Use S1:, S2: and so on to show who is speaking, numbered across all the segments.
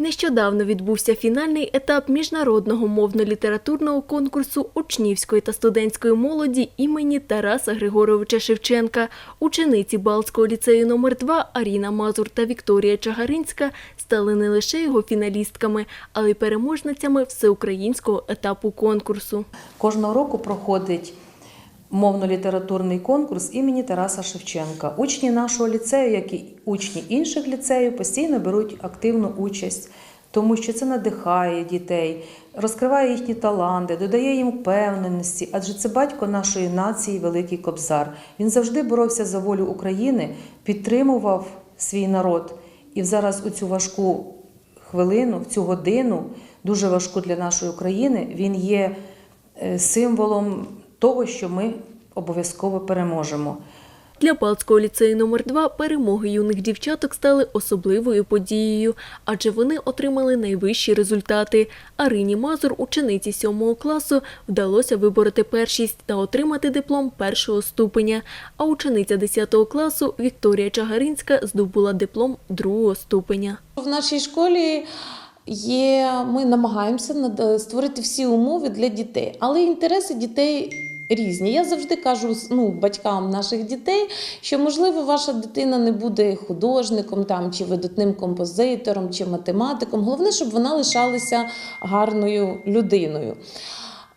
S1: Нещодавно відбувся фінальний етап міжнародного мовно-літературного конкурсу учнівської та студентської молоді імені Тараса Григоровича Шевченка. Учениці Балтського ліцею номер 2 Аріна Мазур та Вікторія Чагаринська стали не лише його фіналістками, але й переможницями всеукраїнського етапу конкурсу.
S2: Кожного року проходить мовно-літературний конкурс імені Тараса Шевченка. Учні нашого ліцею, як і учні інших ліцеїв, постійно беруть активну участь, тому що це надихає дітей, розкриває їхні таланти, додає їм впевненості, адже це батько нашої нації, Великий Кобзар. Він завжди боровся за волю України, підтримував свій народ. І зараз у цю важку хвилину, в цю годину, дуже важку для нашої України, він є е, символом того, що ми обов'язково переможемо.
S1: Для Балтського ліцею номер 2 перемоги юних дівчаток стали особливою подією, адже вони отримали найвищі результати. Арині Мазур, учениці 7 класу, вдалося вибороти першість та отримати диплом першого ступеня. А учениця 10 класу Вікторія Чагаринська здобула диплом другого ступеня.
S3: В нашій школі є, ми намагаємося над- створити всі умови для дітей, але інтереси дітей різні. Я завжди кажу ну, батькам наших дітей, що можливо ваша дитина не буде художником там, чи видатним композитором, чи математиком. Головне, щоб вона лишалася гарною людиною.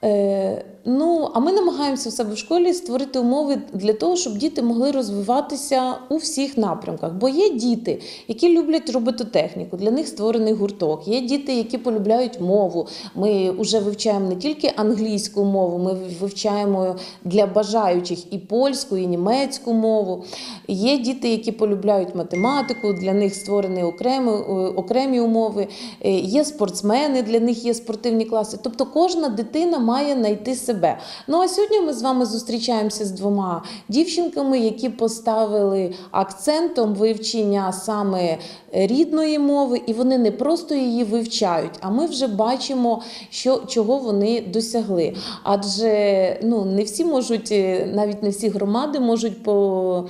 S3: Е, ну, а ми намагаємося в себе в школі створити умови для того, щоб діти могли розвиватися у всіх напрямках. Бо є діти, які люблять робототехніку, для них створений гурток. Є діти, які полюбляють мову. Ми вже вивчаємо не тільки англійську мову, ми вивчаємо для бажаючих і польську, і німецьку мову. Є діти, які полюбляють математику, для них створені окремі, е, окремі умови. Е, Є спортсмени, для них є спортивні класи. Тобто кожна дитина має знайти себе. Ну а сьогодні ми з вами зустрічаємося з двома дівчинками, які поставили акцентом вивчення саме рідної мови, і вони не просто її вивчають, а ми вже бачимо, що, чого вони досягли. Адже ну, не всі можуть, е, навіть не всі громади можуть по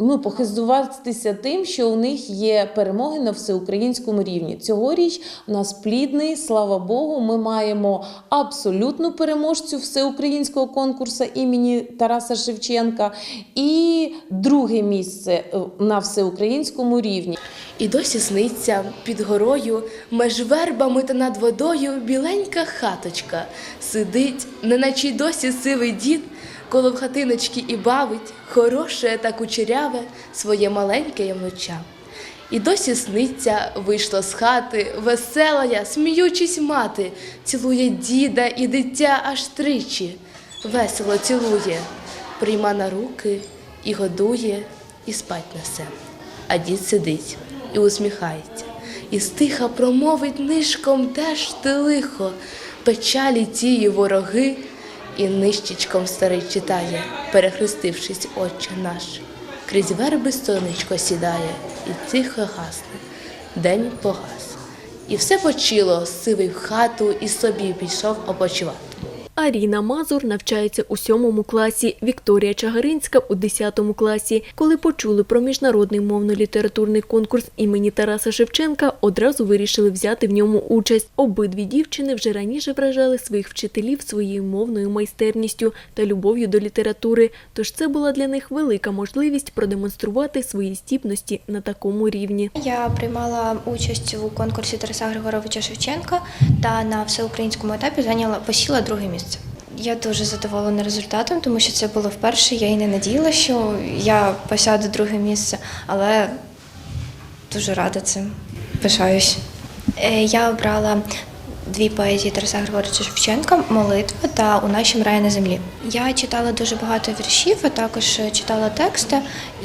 S3: ну, похизуватися тим, що у них є перемоги на всеукраїнському рівні. Цьогоріч у нас плідний, слава Богу, ми маємо абсолютну переможцю всеукраїнського конкурсу імені Тараса Шевченка і друге місце е, на всеукраїнському рівні.
S4: І досі сниться під горою, меж вербами та над водою біленька хаточка. Сидить, неначе досі сивий дід, коло в хатиночки і бавить, хороше та кучеряве своє маленьке ямнуча. І досі сниться, вийшла з хати, весела я, сміючись мати, цілує діда і дитя аж тричі, весело цілує, прийма на руки і годує, і спать несе. А дід сидить і усміхається, і стиха промовить нишком теж ти лихо, печалі тії вороги, і нищечком старий читає, перехрестившись, отче наш. Крізь верби сонечко сідає, і тихо гасне, день погас. І все почило, сивий в хату і собі пішов опочивати.
S1: Аріна Мазур навчається у сьомому класі, Вікторія Чагаринська у 10 класі. Коли почули про міжнародний мовно-літературний конкурс імені Тараса Шевченка, одразу вирішили взяти в ньому участь. Обидві дівчини вже раніше вражали своїх вчителів своєю мовною майстерністю та любов'ю до літератури. Тож це була для них велика можливість продемонструвати свої здібності на такому рівні.
S5: Я приймала участь у конкурсі Тараса Григоровича Шевченка та на всеукраїнському етапі зайняла посіла друге місце. Я дуже задоволена результатом, тому що це було вперше. Я і не надіяла, що я посяду друге місце, але дуже рада цим. Пишаюсь. Е, Я обрала дві поезії Тараса Григоровича Шевченка Молитва та У нашім раї на землі. Я читала дуже багато віршів, а також читала тексти,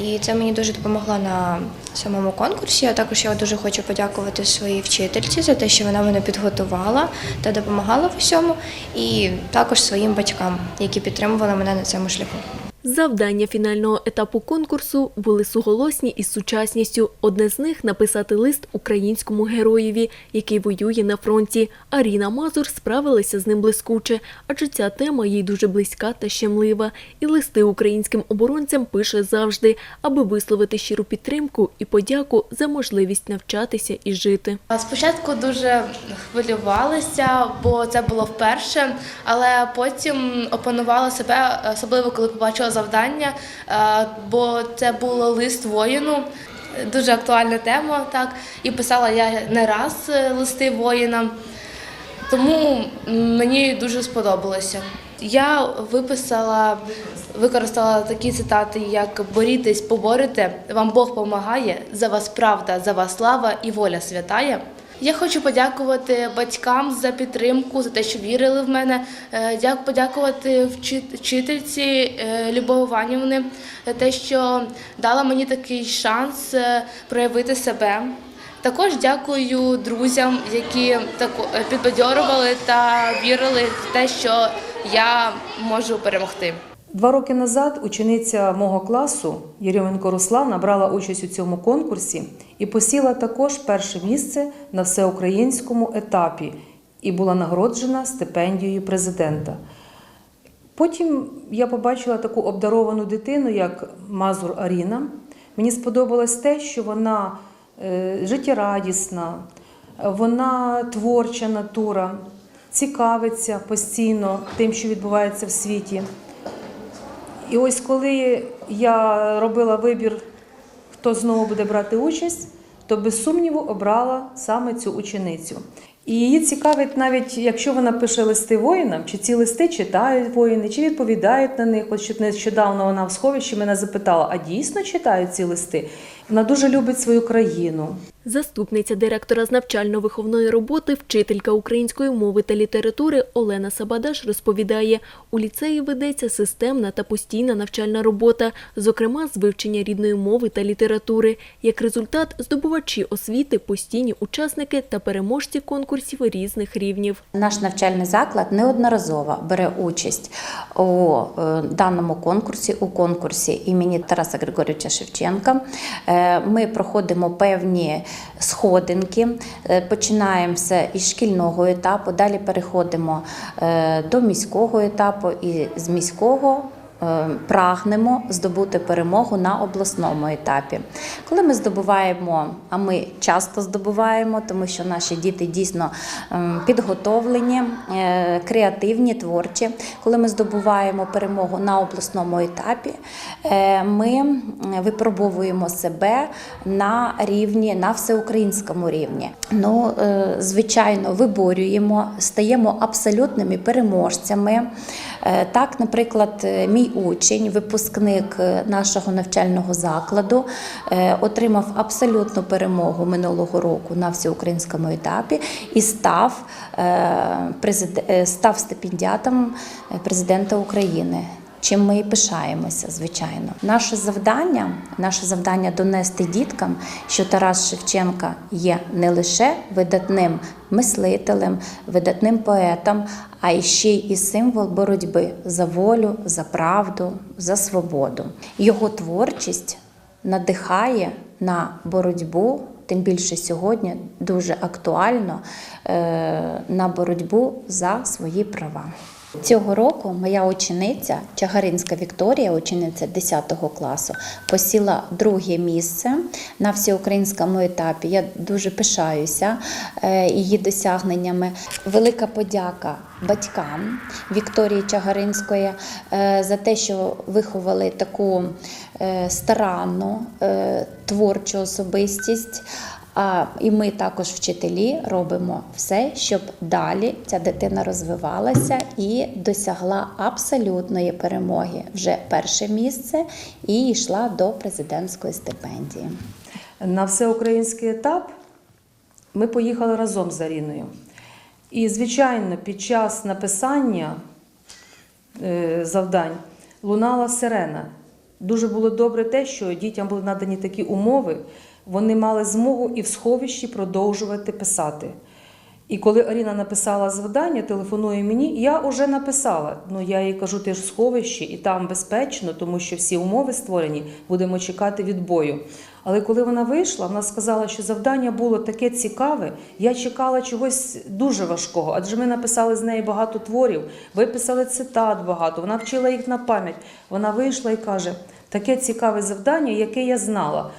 S5: і це мені дуже допомогло на самому конкурсі. А також я дуже хочу подякувати своїй вчительці за те, що вона мене підготувала та допомагала в усьому, і також своїм батькам, які підтримували мене на цьому шляху.
S1: Завдання фінального етапу конкурсу були суголосні із сучасністю. Одне з них написати лист українському героєві, який воює на фронті. Аріна Мазур справилася з ним блискуче, адже ця тема їй дуже близька та щемлива. І листи українським оборонцям пише завжди, аби висловити щиру підтримку і подяку за можливість навчатися і жити.
S4: Спочатку дуже хвилювалася, бо це було вперше, але потім опанувала себе, особливо коли побачила завдання, е, бо це було лист воїну. Дуже актуальна тема, так і писала я не раз е, листи воїнам, тому мені дуже сподобалося. Я виписала, використала такі цитати, як борітесь, поборете, вам Бог помагає, за вас правда, за вас слава і воля святая. Я хочу подякувати батькам за підтримку, за те, що вірили в мене. Е, Дяк подякувати вчит- вчительці е, Любові Ванівни за те, що дала мені такий шанс е, проявити себе. Також дякую друзям, які підбадьорували та вірили в те, що я можу перемогти.
S2: Два роки назад учениця мого класу Єрьоменко Руславна брала участь у цьому конкурсі і посіла також перше місце на всеукраїнському етапі і була нагороджена стипендією президента. Потім я побачила таку обдаровану дитину, як Мазур Аріна. Мені сподобалось те, що вона е, життєрадісна, вона творча натура, цікавиться постійно тим, що відбувається в світі. І ось коли я робила вибір, хто знову буде брати участь, то без сумніву обрала саме цю ученицю. І її цікавить навіть, якщо вона пише листи воїнам, чи ці листи читають воїни, чи відповідають на них. От нещодавно вона в сховищі мене запитала, а дійсно читають ці листи? Вона дуже любить свою країну.
S1: Заступниця директора з навчально-виховної роботи, вчителька української мови та літератури Олена Сабадаш розповідає, у ліцеї ведеться системна та постійна навчальна робота, зокрема з вивчення рідної мови та літератури. Як результат, здобувачі освіти, постійні учасники та переможці конкурсів різних рівнів.
S6: Наш навчальний заклад неодноразово бере участь у е, даному конкурсі, у конкурсі імені Тараса Григорьовича Шевченка. Е, Ми проходимо певні сходинки, е, починаємо все із шкільного етапу, далі переходимо е, до міського етапу і з міського. Е, Прагнемо здобути перемогу на обласному етапі. Коли ми здобуваємо, а ми часто здобуваємо, тому що наші діти дійсно ем, підготовлені, е, креативні, творчі. Коли ми здобуваємо перемогу на обласному етапі, е, ми випробовуємо себе на рівні, на всеукраїнському рівні. Ну, звичайно, виборюємо, стаємо абсолютними переможцями. Так, наприклад, е, мій учень, випускник е, нашого навчального закладу, е, отримав абсолютну перемогу минулого року на всеукраїнському етапі і став, е, став стипендіатом президента України. Чим ми і пишаємося, звичайно. Наше завдання, наше завдання донести діткам, що Тарас Шевченка є не лише видатним мислителем, видатним поетом, а й ще й символ боротьби за волю, за правду, за свободу. Його творчість надихає на боротьбу. Тим більше сьогодні дуже актуально е, на боротьбу за свої права. Цього року моя учениця Чагаринська Вікторія, учениця 10 класу, посіла друге місце на всеукраїнському етапі. Я дуже пишаюся е, її досягненнями. Велика подяка батькам Вікторії Чагаринської е, за те, що виховали таку е, старанну творчу особистість. І ми також, вчителі, робимо все, щоб далі ця дитина розвивалася і досягла абсолютної перемоги. Вже перше місце і йшла до президентської стипендії.
S2: На всеукраїнський етап ми поїхали разом з Аріною. І, звичайно, під час написання е, завдань лунала сирена. Дуже було добре те, що дітям були надані такі умови, вони мали змогу і в сховищі продовжувати писати. І коли Аріна написала завдання, телефонує мені, я вже написала. Ну я їй кажу, ти ж в сховищі, і там безпечно, тому що всі умови створені, будемо чекати відбою. Але коли вона вийшла, вона сказала, що завдання було таке цікаве. Я чекала чогось дуже важкого, адже ми написали з неї багато творів, виписали цитат багато. Вона вчила їх на пам'ять. Вона вийшла і каже: таке цікаве завдання, яке я знала.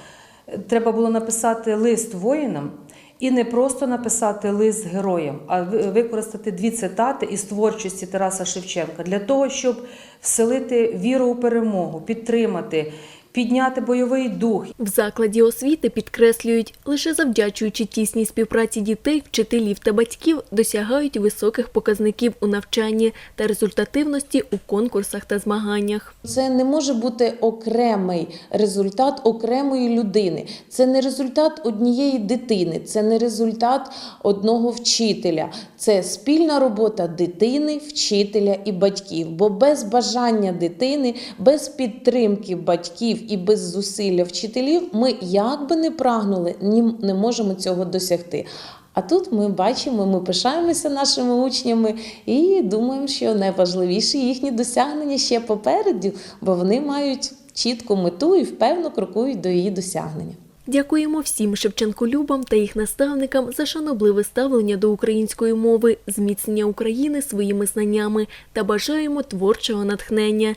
S2: Треба було написати лист воїнам. І не просто написати лист героям, а ви- використати дві цитати із творчості Тараса Шевченка для того, щоб вселити віру у перемогу, підтримати, підняти бойовий дух.
S1: В закладі освіти підкреслюють, лише завдячуючи тісній співпраці дітей, вчителів та батьків досягають високих показників у навчанні та результативності у конкурсах та змаганнях.
S3: Це не може бути окремий результат окремої людини. Це не результат однієї дитини, це не результат одного вчителя. Це спільна робота дитини, вчителя і батьків. Бо без бажання дитини, без підтримки батьків і без зусилля вчителів ми як би не прагнули, ні не можемо цього досягти. А тут ми бачимо, ми пишаємося нашими учнями і думаємо, що найважливіші їхні досягнення ще попереду, бо вони мають чітку мету і впевно крокують до її досягнення.
S1: Дякуємо всім Шевченколюбам та їх наставникам за шанобливе ставлення до української мови, зміцнення України своїми знаннями та бажаємо творчого натхнення.